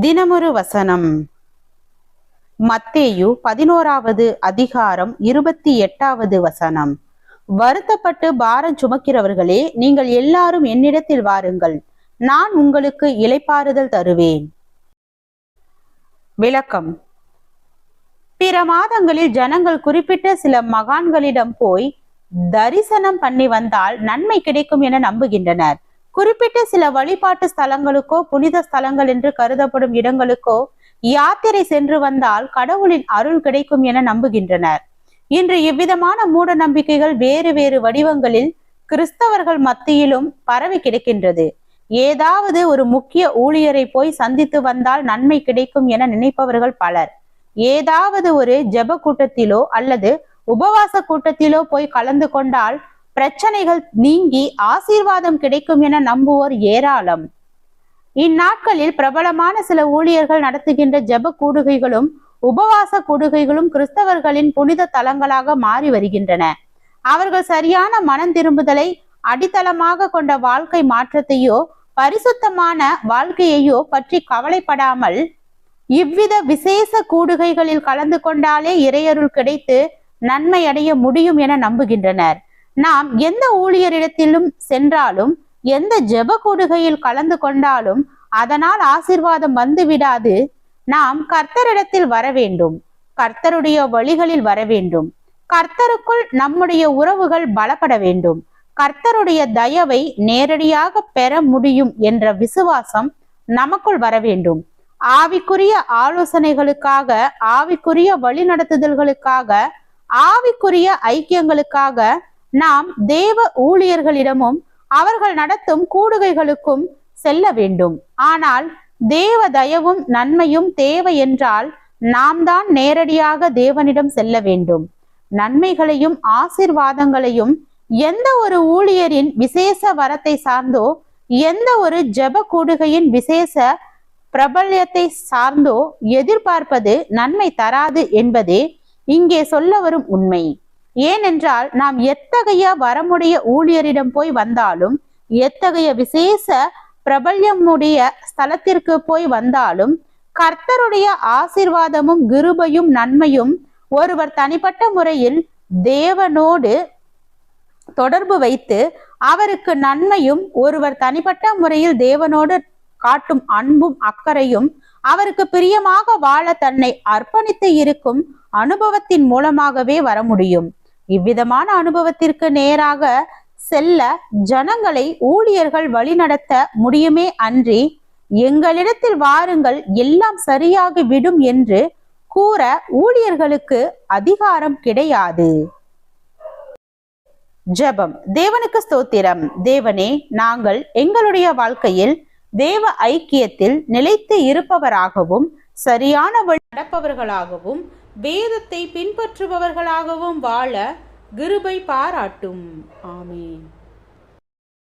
தினமொரு வசனம். மத்தேயு பதினோராவது அதிகாரம் இருபத்தி எட்டாவது வசனம். வருத்தப்பட்டு பாரம் சுமக்கிறவர்களே நீங்கள் எல்லாரும் என்னிடத்தில் வாருங்கள். நான் உங்களுக்கு இலைப்பாறுதல் தருவேன். விளக்கம். பிற மாதங்களில் ஜனங்கள் குறிப்பிட்ட சில மகான்களிடம் போய் தரிசனம் பண்ணி வந்தால் நன்மை கிடைக்கும் என நம்புகின்றனர். குறிப்பிட்ட சில வழிபாட்டு ஸ்தலங்களுக்கோ புனித ஸ்தலங்கள் என்று கருதப்படும் இடங்களுக்கோ யாத்திரை சென்று வந்தால் கடவுளின் அருள் கிடைக்கும் என நம்புகின்றனர். இன்று இவ்விதமான மூட நம்பிக்கைகள் வேறு வேறு வடிவங்களில் கிறிஸ்தவர்கள் மத்தியிலும் பரவி கிடக்கின்றது. ஏதாவது ஒரு முக்கிய ஊழியரை போய் சந்தித்து வந்தால் நன்மை கிடைக்கும் என நினைப்பவர்கள் பலர். ஏதாவது ஒரு ஜெப கூட்டத்திலோ அல்லது உபவாச கூட்டத்திலோ போய் கலந்து கொண்டால் பிரச்சனைகள் நீங்கி ஆசீர்வாதம் கிடைக்கும் என நம்புவோர் ஏராளம். இந்நாட்களில் பிரபலமான சில ஊழியர்கள் நடத்துகின்ற ஜெப கூடுகைகளும் உபவாச கூடுகைகளும் கிறிஸ்தவர்களின் புனித தலங்களாக மாறி வருகின்றன. அவர்கள் சரியான மனம் திரும்புதலை அடித்தளமாக கொண்ட வாழ்க்கை மாற்றத்தையோ பரிசுத்தமான வாழ்க்கையையோ பற்றி கவலைப்படாமல் இவ்வித விசேஷ கூடுகைகளில் கலந்து கொண்டாலே இறையருள் கிடைத்து நன்மை அடைய முடியும் என நம்புகின்றனர். நாம் எந்த ஊழியரிடத்திலும் சென்றாலும் எந்த ஜெப கூடுகையில் கலந்து கொண்டாலும் அதனால் ஆசிர்வாதம் வந்து விடாது. நாம் கர்த்தரிடத்தில் வர வேண்டும். கர்த்தருடைய வழிகளில் வர வேண்டும். கர்த்தருக்குள் நம்முடைய உறவுகள் பலப்பட வேண்டும். கர்த்தருடைய தயவை நேரடியாக பெற முடியும் என்ற விசுவாசம் நமக்குள் வர வேண்டும். ஆவிக்குரிய ஆலோசனைகளுக்காக ஆவிக்குரிய வழிநடத்துதல்களுக்காக ஆவிக்குரிய ஐக்கியங்களுக்காக நாம் தேவ ஊழியர்களிடமும் அவர்கள் நடத்தும் கூடுகைகளுக்கும் செல்ல வேண்டும். ஆனால் தேவ தயவும் நன்மையும் தேவை என்றால் நாம் தான் நேரடியாக தேவனிடம் செல்ல வேண்டும். நன்மைகளையும் ஆசிர்வாதங்களையும் எந்த ஒரு ஊழியரின் விசேஷ வரத்தை சார்ந்தோ எந்த ஒரு ஜெப கூடுகையின் விசேஷ பிரபல்யத்தை சார்ந்தோ எதிர்பார்ப்பது நன்மை தராது என்பதே இங்கே சொல்ல வரும் உண்மை. ஏனென்றால் நாம் எத்தகைய வரமுடைய ஊழியரிடம் போய் வந்தாலும் எத்தகைய விசேஷ பிரபல்யமுடைய ஸ்தலத்திற்கு போய் வந்தாலும் கர்த்தருடைய ஆசிர்வாதமும் கிருபையும் நன்மையும் ஒருவர் தனிப்பட்ட முறையில் தேவனோடு தொடர்பு வைத்து அவருக்கு நன்மையும் ஒருவர் தனிப்பட்ட முறையில் தேவனோடு காட்டும் அன்பும் அக்கறையும் அவருக்கு பிரியமாக வாழ தன்னை அர்ப்பணித்து இருக்கும் அனுபவத்தின் மூலமாகவே வர முடியும். இவ்விதமான அனுபவத்திற்கு நேராக செல்ல ஜனங்களை ஊழியர்கள் வழிநடத்த முடியுமே அன்றி எங்களிடத்தில் வாருங்கள் எல்லாம் சரியாகி விடும் என்று கூற ஊழியர்களுக்கு அதிகாரம் கிடையாது. ஜெபம். தேவனுக்கு ஸ்தோத்திரம். தேவனே நாங்கள் எங்களுடைய வாழ்க்கையில் தேவ ஐக்கியத்தில் நிலைத்து இருப்பவராகவும் சரியான வழி நடப்பவர்களாகவும் வேதத்தை பின்பற்றுபவர்களாகவும் வாழ கிருபை பாராட்டும். ஆமீன்.